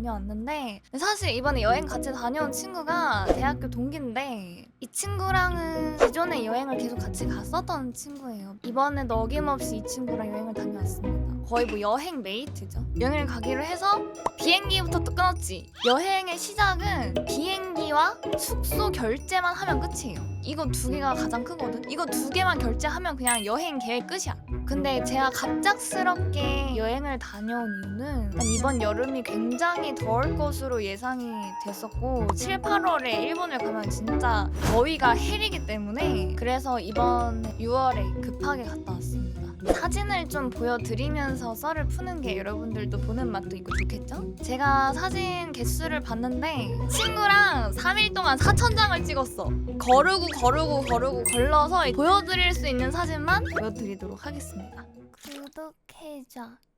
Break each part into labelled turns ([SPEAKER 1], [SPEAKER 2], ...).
[SPEAKER 1] 다녀왔는데 사실 이번에 여행 같이 다녀온 친구가 대학교 동기인데 이 친구랑은 기존에 여행을 계속 같이 갔었던 친구예요. 이번에도 어김없이 이 친구랑 여행을 다녀왔습니다. 거의 뭐 여행 메이트죠. 여행을 가기로 해서 비행기부터 또 끊었지. 여행의 시작은 비행기와 숙소 결제만 하면 끝이에요. 이거 두 개가 가장 크거든. 이거 두 개만 결제하면 그냥 여행 계획 끝이야. 근데 제가 갑작스럽게 여행을 다녀온 이유는 이번 여름이 굉장히 더울 것으로 예상이 됐었고 7, 8월에 일본을 가면 진짜 더위가 헬이기 때문에 그래서 이번 6월에 급하게 갔다 왔습니다. 사진을 좀 보여드리면서 썰을 푸는 게 여러분들도 보는 맛도 있고 좋겠죠? 제가 사진 개수를 봤는데 친구랑 3일 동안 4천장을 찍었어. 거르고 거르고 거르고 걸러서 보여드릴 수 있는 사진만 보여드리도록 하겠습니다. 구독해줘.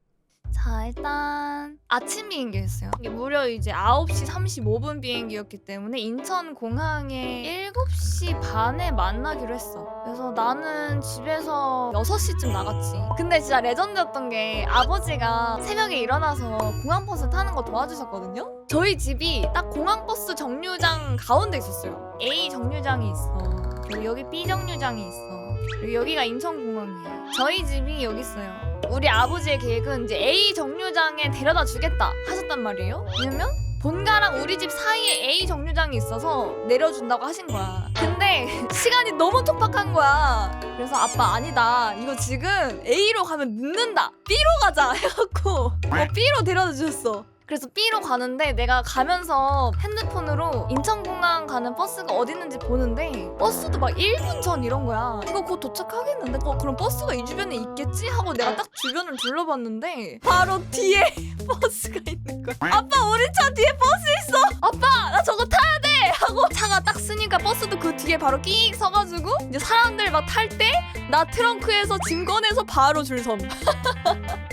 [SPEAKER 1] 자 일단 아침 비행기였어요. 이게 무려 이제 9시 35분 비행기였기 때문에 인천 공항에 7시 반에 만나기로 했어. 그래서 나는 집에서 6시쯤 나갔지. 근데 진짜 레전드였던 게 아버지가 새벽에 일어나서 공항버스 타는 거 도와주셨거든요. 저희 집이 딱 공항버스 정류장 가운데 있었어요. A 정류장이 있어. 그리고 여기 B 정류장이 있어. 그리고 여기가 인천공항이에요. 저희 집이 여기 있어요. 우리 아버지의 계획은 이제 A 정류장에 데려다 주겠다 하셨단 말이에요. 왜냐면 본가랑 우리 집 사이에 A 정류장이 있어서 내려준다고 하신 거야. 근데 시간이 너무 촉박한 거야. 그래서 아빠 아니다. 이거 지금 A로 가면 늦는다. B로 가자 해갖고 어, B로 데려다 주셨어. 그래서 B로 가는데 내가 가면서 핸드폰으로 인천공항 가는 버스가 어디 있는지 보는데 버스도 막 1분 전 이런 거야. 이거 곧 도착하겠는데? 어, 그럼 버스가 이 주변에 있겠지? 하고 내가 딱 주변을 둘러봤는데 바로 뒤에 버스가 있는 거야. 아빠 우리 차 뒤에 버스 있어. 아빠 나 저거 타야 돼. 하고 차가 딱 쓰니까 버스도 그 뒤에 바로 끼익 서가지고 이제 사람들 막 탈 때 나 트렁크에서 짐 꺼내서 바로 줄 섬.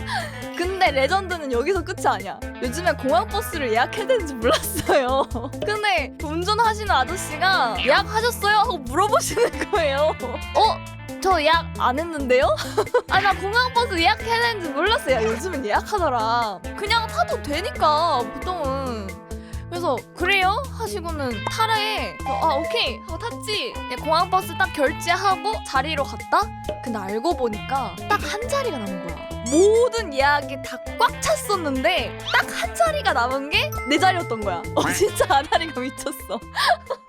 [SPEAKER 1] 근데 레전드는 여기서 끝이 아니야. 요즘에 공항 버스를 예약해야 되는지 몰랐어요. 근데 운전하시는 아저씨가 예약하셨어요? 하고 물어보시는 거예요. 어? 저 예약 안 했는데요? 아 나 공항 버스 예약해야 되는지 몰랐어요. 야, 요즘은 예약하더라. 그냥 타도 되니까 보통은. 그래서 그래요? 하시고는 그래서 아 오케이 하고 탔지 예, 공항 버스 딱 결제하고 자리로 갔다 근데 알고 보니까 딱 한 자리가 남은 거야 모든 예약이 다 꽉 찼었는데 딱 한 자리가 남은 게 내 자리였던 거야. 어 진짜 아다리가 미쳤어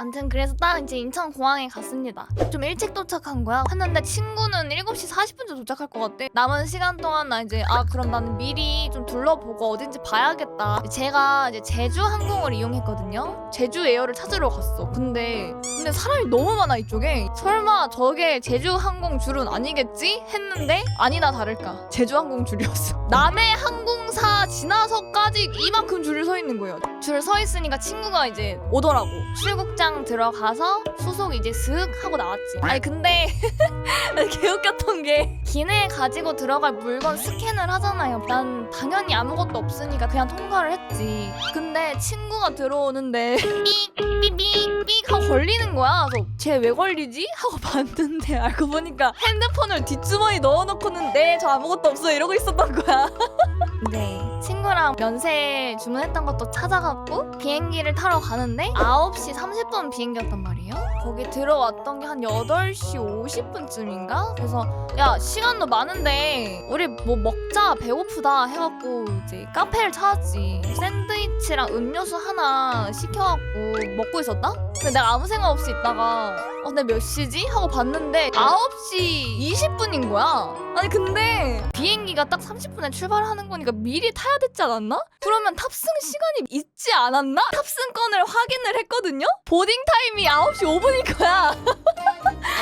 [SPEAKER 1] 아무튼 그래서 딱 이제 인천 공항에 갔습니다. 좀 일찍 도착한 거야. 했는데 친구는 7시 40분쯤 도착할 것 같대. 남은 시간 동안 나 이제 아 그럼 나는 미리 좀 둘러보고 어딘지 봐야겠다. 제가 이제 제주 항공을 이용했거든요. 제주 에어를 찾으러 갔어. 근데 근데 사람이 너무 많아 이쪽에. 설마 저게 제주 항공 줄은 아니겠지? 했는데 아니나 다를까 제주 항공 줄이었어. 남해 항공사 지나서까지 이만큼 줄을 서 있는 거예요. 줄 서 있으니까 친구가 이제 오더라고. 출국 장 들어가서 수속 이제 슥 하고 나왔지. 아니 근데 개웃겼던 게 기내에 가지고 들어갈 물건 스캔을 하잖아요. 난 당연히 아무것도 없으니까 그냥 통과를 했지. 근데 친구가 들어오는데 삑삑삑삑 하고 걸리는 거야. 그래서 쟤왜 걸리지? 하고 봤는데 알고 보니까 핸드폰을 뒷주머니 넣어놓고는 네 저 아무것도 없어 이러고 있었던 거야. 네. 친구랑 면세 주문했던 것도 찾아갔고 비행기를 타러 가는데 9시 30분 비행기였단 말이에요. 거기 들어왔던 게 한 8시 50분쯤인가? 그래서 야 시간도 많은데 우리 뭐 먹자 배고프다 해갖고 이제 카페를 찾았지. 샌드위치랑 음료수 하나 시켜갖고 먹고 있었다? 근데 내가 아무 생각 없이 있다가 어, 근데 몇 시지? 하고 봤는데 9시 20분인 거야. 아니 근데 비행기가 딱 30분에 출발하는 거니까 미리 타야 됐지 않았나? 그러면 탑승 시간이 있지 않았나? 탑승권을 확인을 했거든요? 보딩 타임이 9시 5분 인 거야.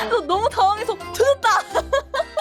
[SPEAKER 1] 그래서 너무 당황해서 조졌다.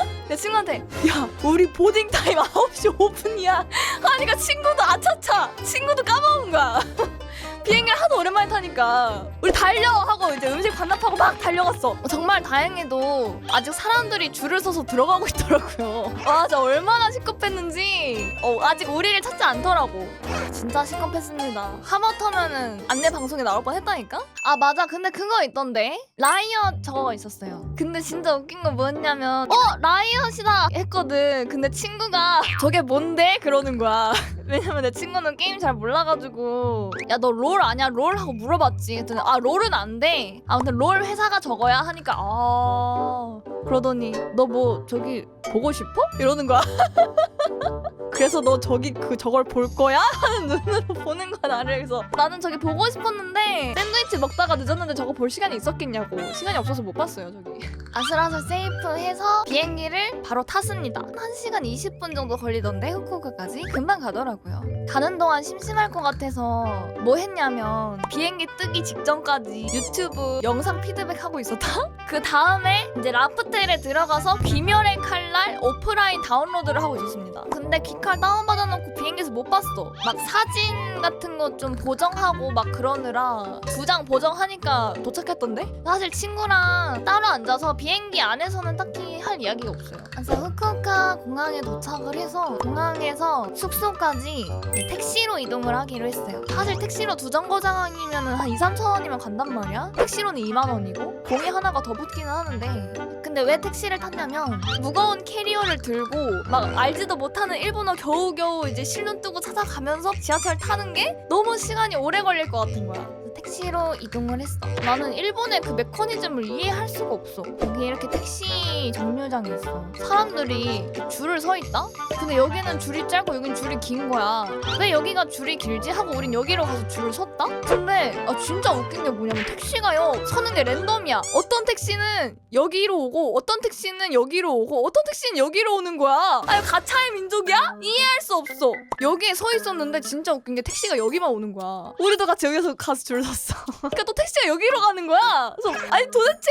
[SPEAKER 1] 내 친구한테 야 우리 보딩 타임 9시 5분이야. 하니까 친구도 아차차 친구도 까먹은 거야. 비행기를 하도 오랜만에 타니까 우리 달려 하고 이제 음식 반납하고 막 달려갔어. 어, 정말 다행히도 아직 사람들이 줄을 서서 들어가고 있더라고요. 와 진짜 얼마나 시급했는지. 어, 아직 우리를 찾지 않더라고. 아, 진짜 시급했습니다. 하마터면은 안내 방송에 나올 뻔했다니까? 아 맞아. 근데 그거 있던데. 라이엇 저거 있었어요. 근데 진짜 웃긴 거 뭐였냐면 어 라이 엇이다. 했거든. 근데 친구가 저게 뭔데? 그러는 거야. 왜냐면 내 친구는 게임 잘 몰라가지고. 야 너 롤 아냐 롤 하고 물어봤지. 그랬더니 아 롤은 안 돼. 아 근데 롤 회사가 저거야 하니까 아. 그러더니 너 뭐 저기 보고 싶어? 이러는 거야. 그래서 너 저기 그 저걸 볼 거야? 하는 눈으로 보는 거야 나를. 그래서 나는 저기 보고 싶었는데 샌드위치 먹다가 늦었는데 저거 볼 시간이 있었겠냐고. 시간이 없어서 못 봤어요 저기 아슬아슬 세이프해서 비행기를 바로 탔습니다. 1시간 20분 정도 걸리던데 후쿠오카까지? 금방 가더라고요. 가는 동안 심심할 것 같아서 뭐 했냐면 비행기 뜨기 직전까지 유튜브 영상 피드백 하고 있었다? 그 다음에 이제 라프텔에 들어가서 귀멸의 칼날 오프라인 다운로드를 하고 있었습니다. 근데 귀칼 다운받아놓고 비행기에서 못 봤어. 막 사진 같은 거 좀 보정하고 막 그러느라 두 장 보정하니까 도착했던데? 사실 친구랑 따로 앉아서 비 행기 안에서는 딱히 할 이야기가 없어요. 그래서 후쿠오카 공항에 도착을 해서 공항에서 숙소까지 택시로 이동을 하기로 했어요. 사실 택시로 두 정거장이면 한 2, 3천 원이면 간단 말이야. 택시로는 2만 원이고 공이 하나가 더 붙기는 하는데 근데 왜 택시를 탔냐면 무거운 캐리어를 들고 막 알지도 못하는 일본어 겨우겨우 이제 실눈 뜨고 찾아가면서 지하철 타는 게 너무 시간이 오래 걸릴 것 같은 거야. 택시로 이동을 했어. 나는 일본의 그 메커니즘을 이해할 수가 없어. 여기 이렇게 택시 정류장이 있어. 사람들이 줄을 서 있다? 근데 여기는 줄이 짧고 여긴 줄이 긴 거야. 왜 여기가 줄이 길지? 하고 우린 여기로 가서 줄을 섰다? 근데 아 진짜 웃긴 게 뭐냐면 택시가요 서는 게 랜덤이야. 어떤 택시는 여기로 오고 어떤 택시는 여기로 오고 어떤 택시는 여기로 오는 거야. 아 이거 가차의 민족이야? 이해할 수 없어. 여기에 서 있었는데 진짜 웃긴 게 택시가 여기만 오는 거야. 우리도 같이 여기서 가서 줄 섰어. 그러니까 또 택시가 여기로 가는 거야. 그래서 아니 도대체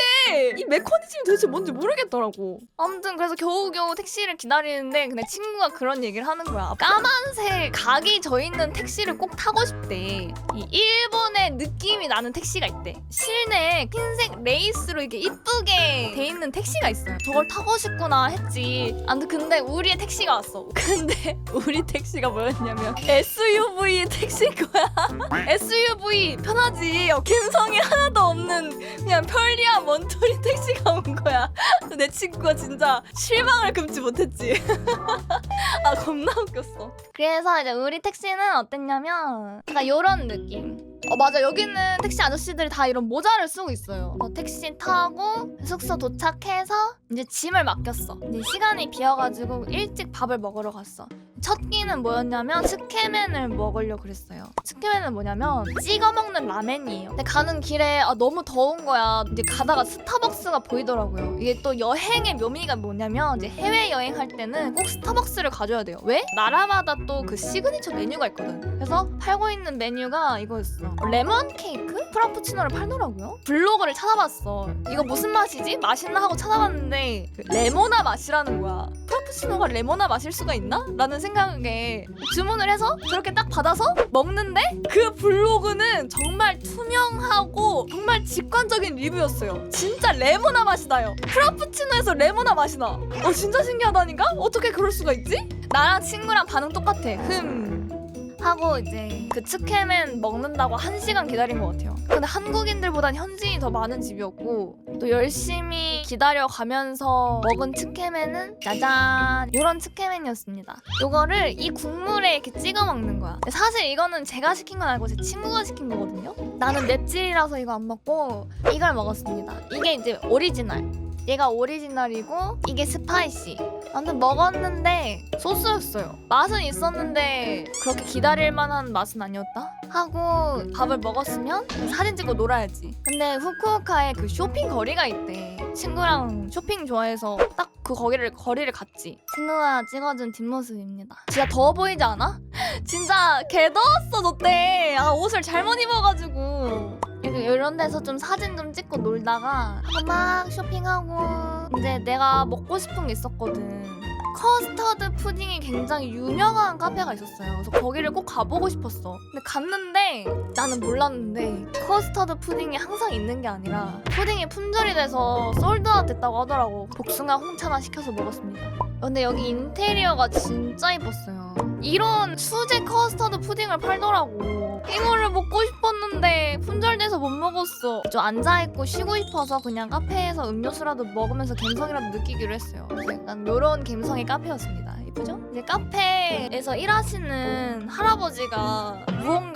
[SPEAKER 1] 이 메커니즘이 도대체 뭔지 모르겠더라고. 아무튼 그래서 겨우겨우 택시를 기다리는데 근데 친구가 그런 얘기를 하는 거야. 까만색 각이 져 있는 택시를 꼭 타고 싶대. 이 일본의 느낌이 나는 택시가 있대. 실내에 흰색 레이스로 이렇게 이쁘게 돼 있는 택시가 있어요. 저걸 타고 싶구나 했지. 아무튼 근데 우리의 택시가 왔어. 근데 우리 택시가 뭐였냐면 SUV 택시인 거야. SUV 편하지. 어, 감성이 하나도 없는 그냥 편리한 거야. 내 친구가 진짜 실망을 금치 못했지. 아 겁나 웃겼어. 그래서 이제 우리 택시는 어땠냐면 약간 요런 느낌. 어 맞아 여기는 택시 아저씨들이 다 이런 모자를 쓰고 있어요. 어, 택시 타고 숙소 도착해서 이제 짐을 맡겼어. 이제 시간이 비어가지고 일찍 밥을 먹으러 갔어. 첫 끼는 뭐였냐면 스케맨을 먹으려 그랬어요. 스케맨은 뭐냐면 찍어 먹는 라멘이에요. 근데 가는 길에 아, 너무 더운 거야. 이제 가다가 스타벅스가 보이더라고요. 이게 또 여행의 묘미가 뭐냐면 이제 해외 여행할 때는 꼭 스타벅스를 가져야 돼요. 왜? 나라마다 또 그 시그니처 메뉴가 있거든. 그래서 팔고 있는 메뉴가 이거였어. 레몬 케이크? 프라푸치노를 팔더라고요. 블로그를 찾아봤어. 이거 무슨 맛이지? 맛있나 하고 찾아봤는데 그 레모나 맛이라는 거야. 프라푸치노가 레모나 마실 수가 있나? 라는 생각에 주문을 해서 저렇게 딱 받아서 먹는데 그 블로그는 정말 투명하고 정말 직관적인 리뷰였어요. 진짜 레모나 맛이 나요. 프라푸치노에서 레모나 맛이 나. 어 진짜 신기하다니까? 어떻게 그럴 수가 있지? 나랑 친구랑 반응 똑같아. 흠. 하고 이제 그 츠케멘 먹는다고 한 시간 기다린 것 같아요. 근데 한국인들보단 현지인이 더 많은 집이었고 또 열심히 기다려 가면서 먹은 츠케멘은 짜잔 이런 츠케멘이었습니다. 이거를 이 국물에 이렇게 찍어 먹는 거야. 사실 이거는 제가 시킨 건 아니고 제 친구가 시킨 거거든요. 나는 맵찔이라서 이거 안 먹고 이걸 먹었습니다. 이게 이제 오리지널. 얘가 오리지널이고 이게 스파이시. 아무튼 먹었는데 소스였어요. 맛은 있었는데 그렇게 기다릴 만한 맛은 아니었다. 하고 밥을 먹었으면 사진 찍고 놀아야지. 근데 후쿠오카에 그 쇼핑 거리가 있대. 친구랑 쇼핑 좋아해서 딱 그 거기를 거리를 갔지. 친구가 찍어준 뒷모습입니다. 진짜 더워 보이지 않아? 진짜 개 더웠어 너 때. 아 옷을 잘못 입어가지고. 이렇게 이런 데서 좀 사진 좀 찍고 놀다가 막 쇼핑하고 이제 내가 먹고 싶은 게 있었거든. 커스터드 푸딩이 굉장히 유명한 카페가 있었어요. 그래서 거기를 꼭 가보고 싶었어. 근데 갔는데 나는 몰랐는데 커스터드 푸딩이 항상 있는 게 아니라 푸딩이 품절이 돼서 솔드아웃 됐다고 하더라고. 복숭아 홍차나 시켜서 먹었습니다. 근데 여기 인테리어가 진짜 이뻤어요. 이런 수제 커스터드 푸딩을 팔더라고. 이거를 먹고 싶었는데 품절돼서 못 먹었어. 좀 앉아있고 쉬고 싶어서 그냥 카페에서 음료수라도 먹으면서 감성이라도 느끼기로 했어요. 약간 요런 감성의 카페였습니다. 그죠? 이제 카페에서 일하시는 할아버지가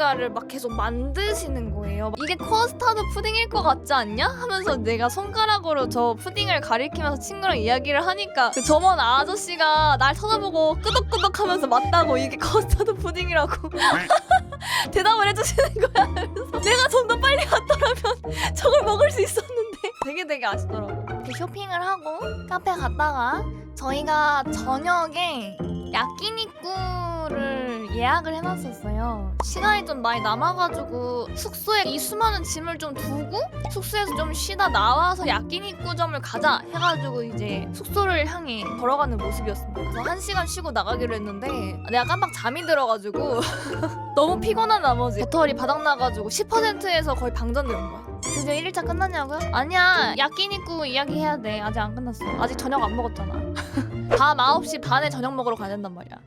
[SPEAKER 1] 무언가를 막 계속 만드시는 거예요. 이게 커스터드 푸딩일 것 같지 않냐? 하면서 내가 손가락으로 저 푸딩을 가리키면서 친구랑 이야기를 하니까 그 점원 아저씨가 날 쳐다보고 끄덕끄덕 하면서 맞다고 이게 커스터드 푸딩이라고 대답을 해주시는 거야. 그래서 내가 좀 더 빨리 왔더라면 저걸 먹을 수 있었는데 되게 되게 아쉽더라고. 쇼핑을 하고 카페 갔다가 저희가 저녁에 야끼니꾸를 예약을 해놨었어요. 시간이 좀 많이 남아가지고 숙소에 이 수많은 짐을 좀 두고 숙소에서 좀 쉬다 나와서 야끼니꾸점을 가자 해가지고 이제 숙소를 향해 걸어가는 모습이었습니다. 그래서 한 시간 쉬고 나가기로 했는데 내가 깜빡 잠이 들어가지고 너무 피곤한 나머지 배터리 바닥 나가지고 10%에서 거의 방전되는 거야. 드디어 1일차 끝났냐고요? 아니야. 야끼니꾸 이야기해야 돼. 아직 안 끝났어. 아직 저녁 안 먹었잖아. 밤 9시 반에 저녁 먹으러 가야 된단 말이야.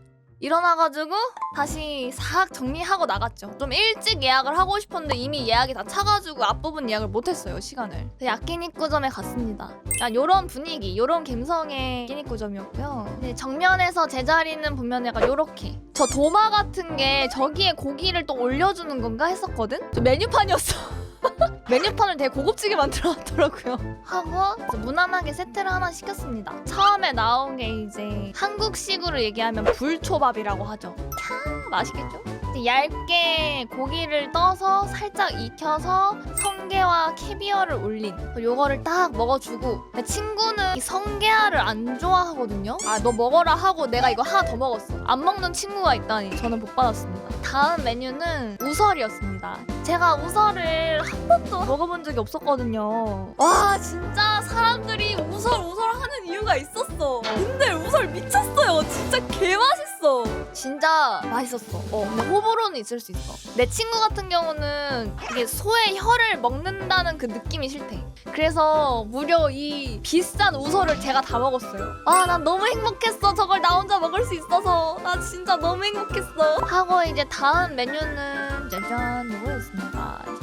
[SPEAKER 1] 일어나가지고 다시 싹 정리하고 나갔죠. 좀 일찍 예약을 하고 싶었는데 이미 예약이 다 차가지고 앞부분 예약을 못했어요 시간을. 야끼니꾸점에 갔습니다. 야, 요런 분위기 요런 감성의 야끼니꾸점이었고요. 네, 정면에서 제자리는 보면 약간 요렇게. 저 도마 같은 게 저기에 고기를 또 올려주는 건가 했었거든? 저 메뉴판이었어 메뉴판을 되게 고급지게 만들어놨더라고요. 하고 무난하게 세트를 하나 시켰습니다. 처음에 나온 게 이제 한국식으로 얘기하면 불초밥이라고 하죠. 캬 맛있겠죠? 얇게 고기를 떠서 살짝 익혀서 성게와 캐비어를 올린 요거를 딱 먹어주고 내 친구는 이 성게알을 안 좋아하거든요. 아 너 먹어라 하고 내가 이거 하나 더 먹었어. 안 먹는 친구가 있다니 저는 복 받았습니다. 다음 메뉴는 우설이었습니다. 제가 우설을 한 번도 먹어본 적이 없었거든요. 와 진짜 사람들이 우설 우설 하는 이유가 있었어. 근데 우설 미쳤어요. 진짜 개 맛있어. 진짜 맛있었어. 어, 근데 호불호는 있을 수 있어. 내 친구 같은 경우는 이게 소의 혀를 먹는다는 그 느낌이 싫대. 그래서 무려 이 비싼 우설을 제가 다 먹었어요. 아, 난 너무 행복했어. 저걸 나 혼자 먹을 수 있어서. 나 진짜 너무 행복했어. 하고 이제 다음 메뉴는 짜잔 이거였습니다.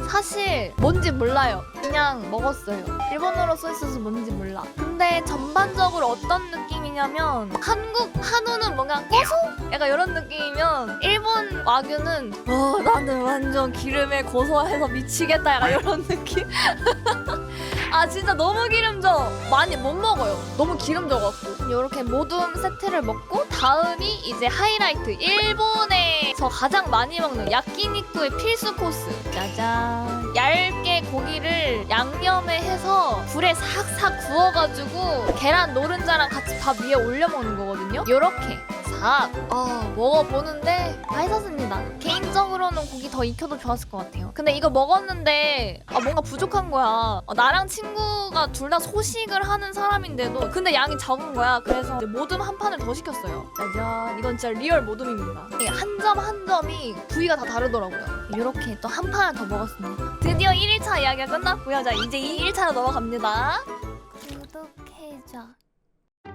[SPEAKER 1] 사실 뭔지 몰라요. 그냥 먹었어요. 일본어로 써 있어서 뭔지 몰라. 근데 전반적으로 어떤 느낌이냐면 한국 한우는 뭔가 고소? 약간 이런 느낌이면 일본 와규는 와 나는 완전 기름에 고소해서 미치겠다 약간 이런 느낌? 아 진짜 너무 기름져 많이 못 먹어요 너무 기름져갖고 이렇게 모둠 세트를 먹고 다음이 이제 하이라이트. 일본에서 가장 많이 먹는 야끼니쿠의 필수 코스. 짜잔. 얇게 고기를 양념에 해서 불에 싹싹 구워가지고 계란 노른자랑 같이 밥 위에 올려 먹는 거거든요. 요렇게 싹 어, 먹어보는데 맛있었습니다. 개인적으로는 고기 더 익혀도 좋았을 것 같아요. 근데 이거 먹었는데 아, 뭔가 부족한 거야. 어, 나랑 친구가 둘 다 소식을 하는 사람인데도 근데 양이 적은 거야. 그래서 이제 모듬 한 판을 더 시켰어요. 짜잔 이건 진짜 리얼 모듬입니다. 한 점 한 점이 부위가 다 다르더라고요. 이렇게 또 한 판을 더 먹었습니다. 드디어 1일차 이야기가 끝났고요. 자 이제 2일차로 넘어갑니다. 구독해줘.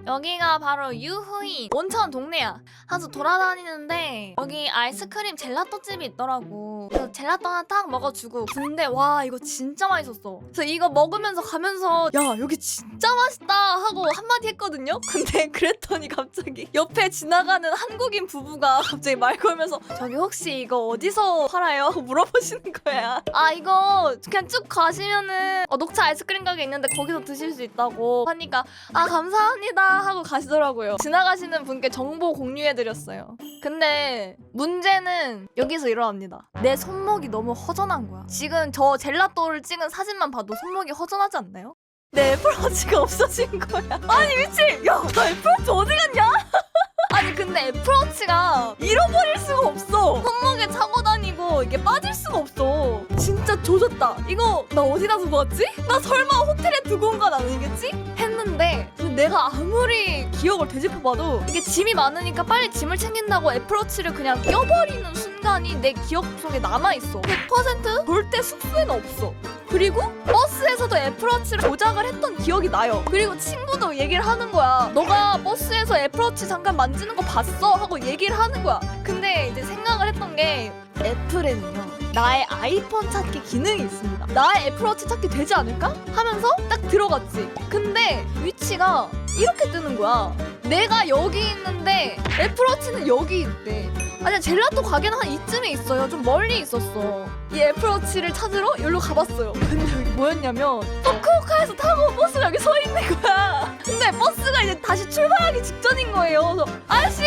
[SPEAKER 1] 여기가 바로 유후인 온천 동네야. 하서 돌아다니는데 여기 아이스크림 젤라또 집이 있더라고. 그래서 젤라또 하나 딱 먹어주고 근데 와 이거 진짜 맛있었어. 그래서 이거 먹으면서 가면서 야 여기 진짜 맛있다 하고 한마디 했거든요. 근데 그랬더니 갑자기 옆에 지나가는 한국인 부부가 갑자기 말 걸면서 저기 혹시 이거 어디서 팔아요? 물어보시는 거야. 아 이거 그냥 쭉 가시면은 어, 녹차 아이스크림 가게 있는데 거기서 드실 수 있다고 하니까 아 감사합니다 하고 가시더라고요. 지나가시는 분께 정보 공유해드렸어요. 근데 문제는 여기서 일어납니다. 내 손목이 너무 허전한 거야. 지금 저 젤라또를 찍은 사진만 봐도 손목이 허전하지 않나요? 내 애플워치가 없어진 거야. 아니 미친! 야, 나 애플워치 어디 갔냐? 아니 근데 애플워치가 잃어버릴 수가 없어. 손목에 차고 다니고 이게 빠질 수가 없어. 진짜 조졌다. 이거 나 어디다 두고 왔지? 나 설마 호텔에 두고 온 건 아니겠지? 했는데 내가 아무리 기억을 되짚어봐도 이게 짐이 많으니까 빨리 짐을 챙긴다고 애플워치를 그냥 껴버리는 순간이 내 기억 속에 남아있어. 100% 절대 숙소에는 없어. 그리고 버스에서도 애플워치를 조작을 했던 기억이 나요. 그리고 친구도 얘기를 하는 거야. 너가 버스에서 애플워치 잠깐 만지는 거 봤어? 하고 얘기를 하는 거야. 근데 이제 생각을 했던 게 애플에는요. 나의 아이폰 찾기 기능이 있습니다. 나의 애플워치 찾기 되지 않을까? 하면서 딱 들어갔지. 근데 위치가 이렇게 뜨는 거야. 내가 여기 있는데 애플워치는 여기 있대. 아니 젤라또 가게는 한 이쯤에 있어요. 좀 멀리 있었어. 이 애플워치를 찾으러 여기로 가봤어요. 근데 여기 뭐였냐면 후쿠오카에서 타고 온 버스가 여기 서 있는 거야. 근데 버스가 이제 다시 출발하기 직전인 거예요. 그래서 아저씨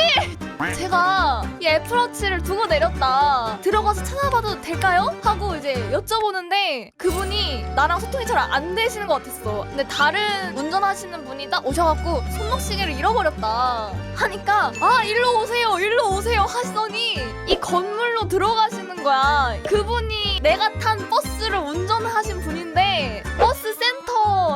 [SPEAKER 1] 제가 이 애플워치를 두고 내렸다. 들어가서 찾아봐도 될까요? 하고 이제 여쭤보는데 그분이 나랑 소통이 잘 안 되시는 것 같았어. 근데 다른 운전하시는 분이 딱 오셔갖고 손목시계를 잃어버렸다. 하니까 아 일로 오세요, 일로 오세요 하시더니 이 건물로 들어가시는 거야. 그분이 내가 탄 버스를 운전하신 분인데 버스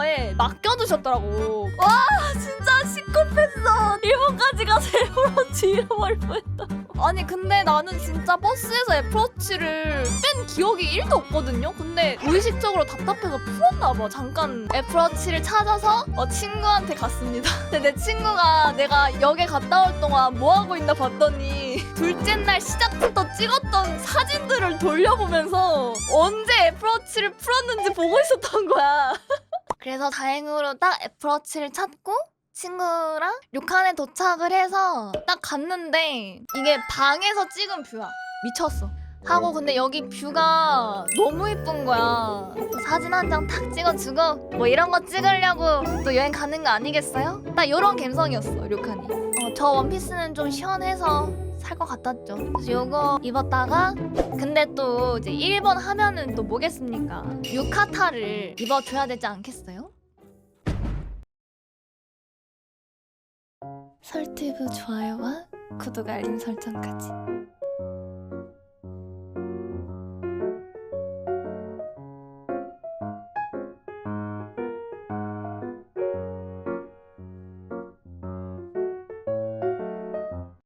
[SPEAKER 1] 센터에 맡겨두셨더라고. 와 진짜 시커했어 일본까지 가서 애플워치 잃어버릴 뻔했다. 아니 근데 나는 진짜 버스에서 애플워치를 뺀 기억이 1도 없거든요. 근데 무의식적으로 답답해서 풀었나 봐. 잠깐 애플워치를 찾아서 어, 친구한테 갔습니다. 근데 내 친구가 내가 역에 갔다 올 동안 뭐 하고 있나 봤더니 둘째 날 시작부터 찍었던 사진들을 돌려보면서 언제 애플워치를 풀었는지 보고 있었던 거야. 그래서 다행으로 딱 애플워치를 찾고 친구랑 료칸에 도착을 해서 딱 갔는데 이게 방에서 찍은 뷰야. 미쳤어 하고 근데 여기 뷰가 너무 예쁜 거야. 또 사진 한 장 탁 찍어주고 뭐 이런 거 찍으려고 또 여행 가는 거 아니겠어요? 딱 요런 감성이었어 료칸이. 어, 저 원피스는 좀 시원해서 살 것 같았죠. 그래서 요거 입었다가 근데 또 이제 일본 하면은 또 뭐겠습니까? 유카타를 입어줘야 되지 않겠어요? 설티브 좋아요와 구독 알림 설정까지